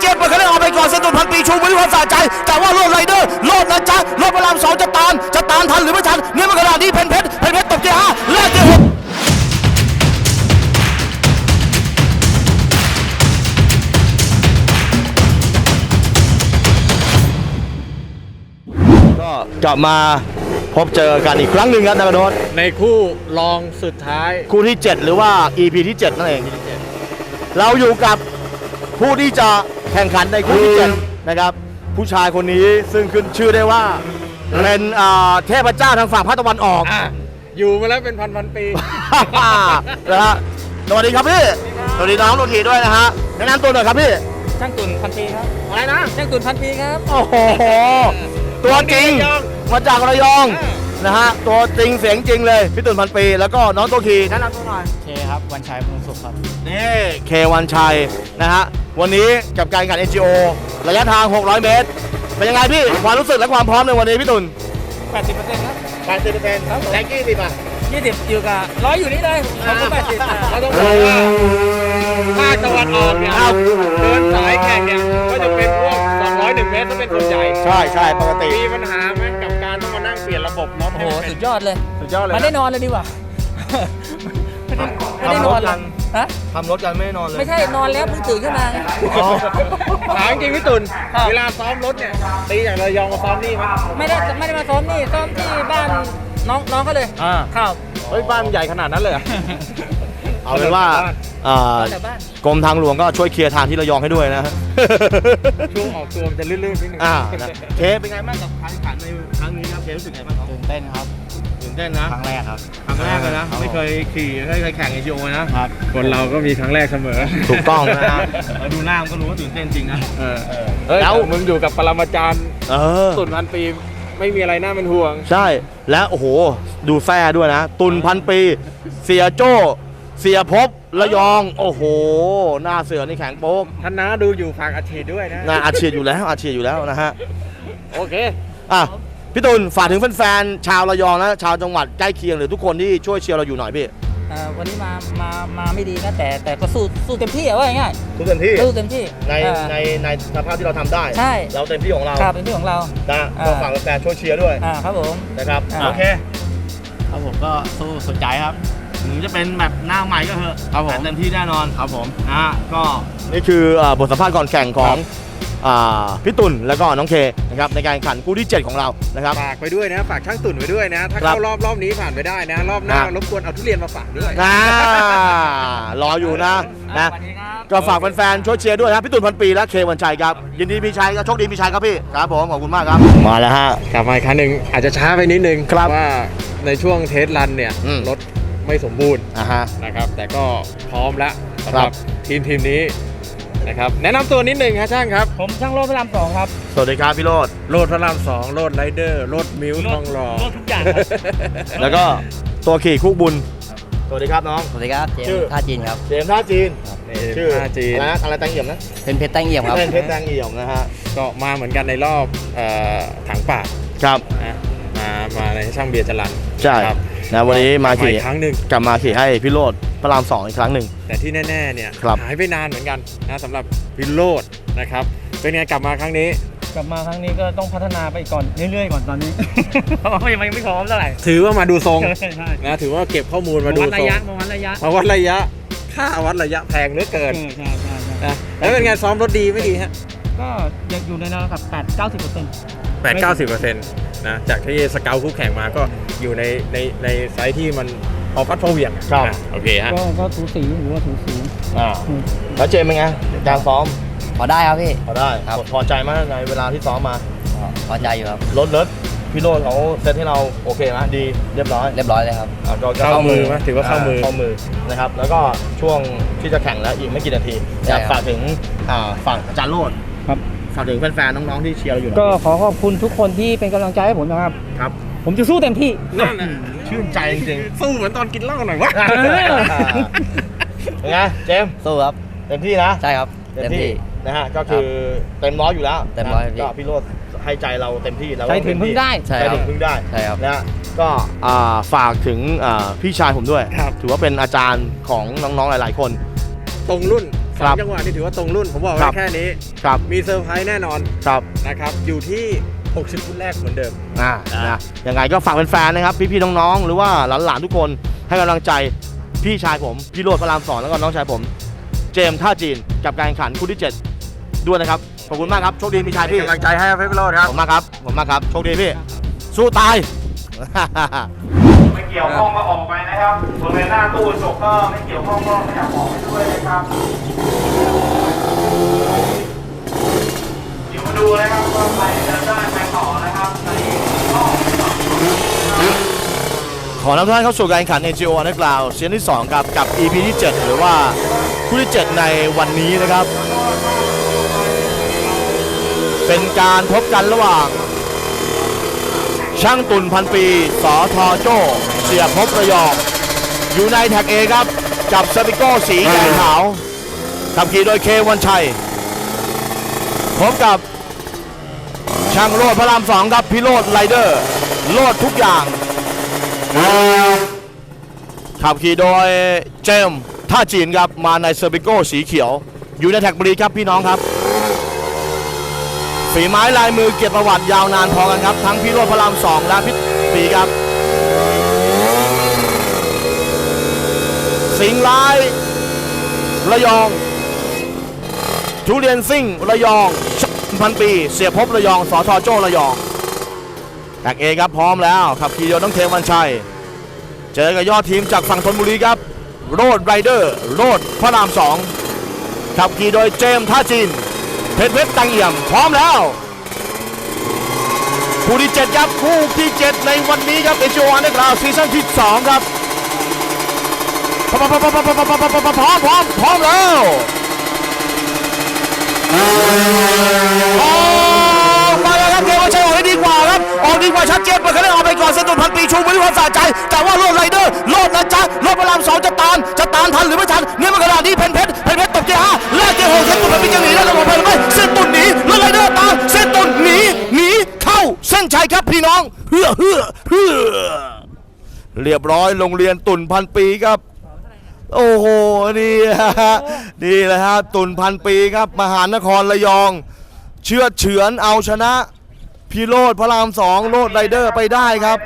เจี๊ยบเปิดคะแนนออกไปก่อนเซนตุนพันปีชูบริวารสะใจ แต่ว่าโลดไรเดอร์โลดนะจ๊ะโลดพระรามสองจะตามจะตามทันหรือไม่ทันเนี่ยมันขนาดนี้เพนเพชรเพนเพชรตบที่ห้าแลกที่หกก็กลับมาพบเจอกันอีกครั้งหนึ่งครับนากาโนตในคู่รองสุดท้ายคู่ที่ 7 หรือว่า EP ที่ 7 นั่นเอง เราอยู่กับผู้ที่จะ แข่งขันในคู่ที่7นะครับ ผู้ชายคนนี้ซึ่งขึ้นชื่อได้ว่าเป็นอ่าเทพเจ้าทางฝั่งภาคตะวันออก อะอยู่มาแล้วเป็นพันพันๆปี นะฮะสวัสดีครับพี่ สวัสดีน้องโรทีด้วยนะฮะแนะนำตัวหน่อยครับพี่ ช่างตุนพันปีครับ อะไรนะ ช่างตุนพันปีครับ โอ้โห ตัวจริงระยองมาจากระยอง นะฮะตัวจริงเสียงจริงเลยพี่ตุ่นพันปี แล้วก็น้องตัวขี่แนะนำตัวหน่อยเคครับวันชัยพงสุขครับ นี่เควันชัยนะฮะวันนี้กับการแข่งขัน NGO ระยะทาง 600 เมตร เป็นยังไงพี่ความรู้สึกและความพร้อมในวันนี้พี่ตุ่น80%ครับ 80%ครับแรงกี้สิบอะ20 อยู่กับร้อยอยู่นี่เลยขอบคุณ80อะเราต้องบอกว่าภาคตะวันออกเนี่ยเดินสายแข่งเนี่ยก็จะเป็นพวก201 เมตรถ้าเป็นส่วนใหญ่ ใช่ใช่ปกติ มีปัญหา มานั่งเปลี่ยนระบบรถโอ้ให้โหมันเป็นสุดยอดเลยสุดยอดเลยไมันได้นอนเลยดีกว่า ไม่ได้ไม่ได้นอนเลยฮะทำรถกันไม่ได้นอนเลยไม่ใช่นอนแล้วเพิ่งตื่นขึ้นมาไง อ๋อถามจริงพี่ตุลครับ เวลาซ้อมรถเนี่ยตีจากระยองมาซ้อมนี่ไหมไม่ได้ไม่ได้มาซ้อมนี่ซ้อมที่บ้านน้องน้องเขาเลยอ่าครับเฮ้ยบ้านมันใหญ่ขนาดนั้นเลยเหรอเอาเป็นว่าอ่าแต่บ้านกรมทางหลวงก็ช่วยเคลียร์ทางที่ระยองให้ด้วยนะฮะ ช่วงออกตัวมันจะลื่นๆนิดนึงอ่านะ เคเป็นไงบ้างกับการแข่งขันในครั้งนี้ครับเครู้สึกไงบ้างครับตื่น เต้นครับตื่นเต้นนะ ครั้งแรกครับครั้งแรกเลยนะครับไม่เคยขี่ไม่เคยแข่ง NGO นะ ครับ คนเราก็มีครั้งแรกเสมอถูกต้องนะฮะแล้วดูหน้ามันก็รู้ว่าตื่นเต้นจริงนะ เออเฮ้ยแล้แล้ววมึงอยู่กับปรมาจารย์เออ สุดพันปีไม่มีอะไรน่าเป็นห่วง ใช่ แล้วโอ้โห ดูแฟ่ด้วยนะ ตุนพันปี เสียโจ้ เสียภพบระยอง โอ้โห หน้าเสือนี่แข็งโป๊กท่านน้าดูอยู่ฝากอาชีพด้วยนะหน้าอาเฉียดอยู่แล้วอาเฉียดอยู่แล้วนะฮะ โอเค อะ พี่ตุลฝากถึงแฟนๆชาวระยองนะชาวจังหวัดใกล้เคียงหรือทุกคนที่ช่วยเชียร์เราอยู่หน่อยพี่เอ่อวันนี้มา มา มาไม่ดีนะแต่แต่ก็สู้สู้เต็มที่อะว่าง่ายทุกเต็มที่ๆสู้เต็มที่ในเอ่อ ในในสภาพที่เราทำได้ ใช่ เราเต็มที่ของเราครับเป็นที่ของเรา นะอ่า ก็ฝากแฟนๆช่วยเชียร์ด้วยอ่าครับผม นะครับอ่า โอเคครับผมก็สู้สุดใจครับ ถึงจะเป็นแบบหน้าใหม่ก็เถอะครับผม แต่เต็มที่แน่นอนครับผมนะฮะก็ นี่คือเอ่อบทสัมภาษณ์ก่อนแข่งของอ่าพี่ตุลแล้วก็น้องเค นะครับในการแข่งขันคู่ที่ 7 ของเรานะครับ ฝากไปด้วยนะฝากช่างตุ่นไปด้วยนะ ถ้าครับเข้ารอบรอบนี้ผ่านไปได้นะ รอบหน้าครับ รบกวนเอาทุเรียนมาฝากด้วย นะรออยู่นะนะ สวัสดีครับ ก็ฝากแฟนๆช่วยเชียร์ด้วยนะครับพี่ตุลพันปีและเควันชัยครับ ยินดีมีชัยครับโชคดีมีชัยครับพี่ครับผมขอบคุณมากครับ มาแล้วฮะ กลับมาอีกครั้งหนึ่งอาจจะช้าไปนิดนึงครับว่าในช่วงเทสรันเนี่ยอืม รถไม่สมบูรณ์อ่าฮะ นะครับ แต่ก็พร้อมแล้วสำหครัรับบ ทีมทีมนี้ นะครับแนะนำตัวนิดนึงครับช่างครับ ผมช่างโลดพระรามสองครับสวัสดีครับพี่โรดโลดพระรามสองโลดไรเดอร์โลดมิวทองหล่อโลดทุกอย่างครับแล้วก็ตัวขี่คุกบุญสวัสดีครับน้อง สวัสดีครับ เจมชื่อ ส์ท่าจีนครับ เจมส์ท่าจีนนี่ชื่อท่าจีน อะไรนะอะไรแตงเอี่ยมนะเป็นเพชรแต้งเอี่ยมครับ เป็นเพชรแตงเอี่ยมนะฮะก็มาเหมือนกันในรอบเอ่อถังป่าครับ นะมามาในช่างเบียร์จรันใช่ ครับ นะวันนี้มาขี่อีกครั้งหนึ่งกลับมาขี่ให้พี่โรดพระรามสองอีกครั้งหนึ่ง แต่ที่แน่ๆเนี่ยครับ หายไปนานเหมือนกันนะสำหรับพิโรดนะครับเป็นไงกลับมาครั้งนี้ กลับมาครั้งนี้ก็ต้องพัฒนาไปก่อนเรื่อยๆก่อนตอนนี้ เพราะว่ายังไม่พร้อมเท่าไหร่ถือว่ามาดูทรงใช่ใช่นะถือว่าเก็บข้อมูลมาดูวัดทระรงยะมาวัดระยะมาวัดระยะค่าวัดระยะแพงเหลือเกินเออใช่ใช่ใช่นะแล้วเป็นไงซ้อมรถดีไม่ดีฮะก็ยังอยู่ในระดับ8 90เปอร์เซ็นต์แปดเก้าสิบเปอร์เซ็นต์ นะจากที่สเกลคู่แข่งมาก็อยู่ในในในไซส์ที่มันพอฟัดพอเหวี่ยงครับนะโอเคฮะก็ก็สูสีหรือว่าสูสีอ่าแล้วเจมส์เป็นไงการซ้อมพอได้ครับพี่ พอได้ครับ พอใจมากในเวลาที่ซ้อมมาพอใจอยู่ครับรถรถพี่โรดเขาเซตให้เราโอเคไหมดีเรียบร้อย เรียบร้อยเลยครับอะก็ก็เข้ามือไหมถือว่าเข้ามือเข้ามือนะครับ แล้วก็ช่วงที่จะแข่งแล้วอีกไม่กี่นาทีใช่อยากครับฝากถึงอ่าฝั่งอาจารย์โรดครับ ฝากถึงแฟนๆน้องๆที่เชียร์เราอยู่หน่ก็อยขอขอบคุณทุกคนที่เป็นกำลังใจให้ผมนะครับ ครับผมจะสู้เต็มที่ นั่นน่ะชื่นใจจริงสู้เหมือนตอนกินเหล้าหน่อยวะๆเป็นไงเจมส์สู้ครับ เต็มที่นะ ใช่ครับ เต็มที่นะฮะก็คือเต็มร้อยอยู่แล้วเต็มร้อยนะพี่ก็พี่โรดให้ใจเราเต็มที่แล้วใจถึงพึ่งได้ ใช่ใจครับถึงพึ่งได้ใช่ครับ นะฮะก็อ่าฝากถึงอ่าพี่ชายผมด้วย ครับ ถือว่าเป็นอาจารย์ของน้องๆหลาย ๆ คน ตรงรุ่น ครัสาบมจังหวะนี่ถือว่าตรงรุ่น ผมบอกครัไว้บ แค่นี้ ครับมีเซอร์ไพรส์แน่นอนครับนะครับ อยู่ที่ 60ฟุตแรกเหมือนเดิม อ่านะยังไงก็ฝากแฟนๆนะครับ พี่ๆน้องๆหรือว่าหลานๆทุกคนให้กำลังใจพี่ชายผม พี่โรดพระรามสองแล้วก็น้องชายผม เจมส์ท่าจีนกับการแข่งขันคู่ที่7ด้วยนะครับขอบคุณมากครับโชคดีพี่ชายพี่ กำลังใจให้เฟเบโรดครับ ผมมากครับ ผมมากครับ โชคดีพี่ สู้ตาย ไม่เกี่ยวข้องก็ออกไปนะครับบริเวณหน้าตู้กระจกก็ไม่เกี่ยวข้องก็ไม่อยากออกไปด้วยนะครับ เดี๋ยวมาดูนะครับว่าใครจะได้ไปต่อนะครับในรอบขอนำทุกท่านเข้าสู่การแข่งขัน NGO Underground เซียนที่ 2 ครับ กับ EP ที่ 7 หรือว่าคู่ที่ 7 ในวันนี้นะครับ เป็นการพบกันระหว่าง ช่างตุนพันปีสอทอโจ้เสียพบระยองอยู่ในแท็กเอครับกับเซปิโก้สีแดงขาวขับขี่โดยเควันชัยพบกับช่างโลดพระรามสองครับพิโรดไรเดอร์ โลดทุกอย่าง ขับขี่โดยเจมท่าจีนครับมาในเซอร์บิโก้สีเขียว อยู่ในแท็กบรีครับพี่น้องครับ ฝีไม้ลายมือเกียรติประวัติยาวนานพอกันครับ ทั้งพี่โรจน์พระรามสองและพี่ปีครับ สิงห์ร้ายระยอง ทุเรียนซิ่งระยองพันปี เสียภพระยองสอทอโจ้ระยองแท็กเอครับพร้อมแล้วขับขี่โดยน้องเทวันชัย เจอกับยอดทีมจากฝั่งธนบุรีครับ โรดไรเดอร์ โรดพระรามสองขับขี่โดยเจมท่าจีน เพชรเพชรตังเอี่ยม พร้อมแล้วคู่ที่7ครับคู่ที่ 7 ในวันนี้ครับเอชวันในกล่าวซีซั่นที่ 2 ครับพร้อมพร้อมพร้อมพร้อมแล้ว อนเส้นตุนพันปีชูมือวยควาสะใจ แต่ว่าโลดไรเดอร์โลดนะจ๊ะโลดพระรามสองจะตาม จะตามทันหรือไม่ทันเนี่ยมันขนาดนี้เพนเพชรเพนเพชรตกเกียร์ห้าแลกเกียร์หกเส้นตุนพันปีจะหนีแล้วจะหมดไปหรือไม่เส้นตุนหนีโลดไรเดอร์ตามเส้นตุนหนีหนีเข้าเส้นชัยครับพี่น้องเฮือเฮือเฮือเรียบร้อยโรงเรียนตุนพันปีครับโอ้โหนี่ฮะนี่แหละฮะตุนพันปีครับ มหานครระยอง เชื่อเฉือนเอาชนะ พี่โรดพระรามสองโรดไรเดอร์ไปได้ครับ